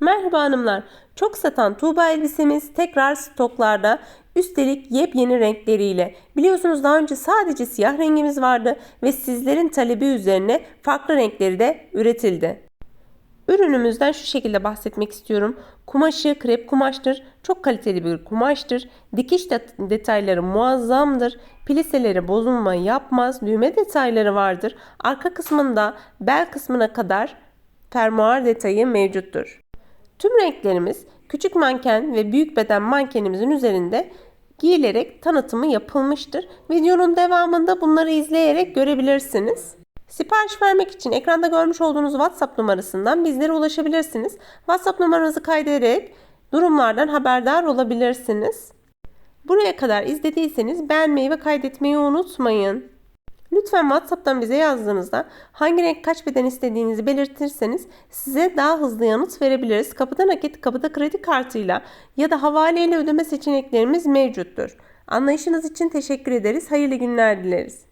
Merhaba hanımlar. Çok satan Tuğba elbisemiz tekrar stoklarda. Üstelik yepyeni renkleriyle. Biliyorsunuz daha önce sadece siyah rengimiz vardı ve sizlerin talebi üzerine farklı renkleri de üretildi. Ürünümüzden şu şekilde bahsetmek istiyorum. Kumaşı krep kumaştır. Çok kaliteli bir kumaştır. Dikiş det- detayları muazzamdır. Pliseleri bozulma yapmaz. Düğme detayları vardır. Arka kısmında bel kısmına kadar fermuar detayı mevcuttur. Tüm renklerimiz küçük manken ve büyük beden mankenimizin üzerinde giyilerek tanıtımı yapılmıştır. Videonun devamında bunları izleyerek görebilirsiniz. Sipariş vermek için ekranda görmüş olduğunuz WhatsApp numarasından bizlere ulaşabilirsiniz. WhatsApp numaranızı kaydederek durumlardan haberdar olabilirsiniz. Buraya kadar izlediyseniz beğenmeyi ve kaydetmeyi unutmayın. Lütfen WhatsApp'tan bize yazdığınızda hangi renk kaç beden istediğinizi belirtirseniz size daha hızlı yanıt verebiliriz. Kapıda nakit, kapıda kredi kartıyla ya da havaleyle ödeme seçeneklerimiz mevcuttur. Anlayışınız için teşekkür ederiz. Hayırlı günler dileriz.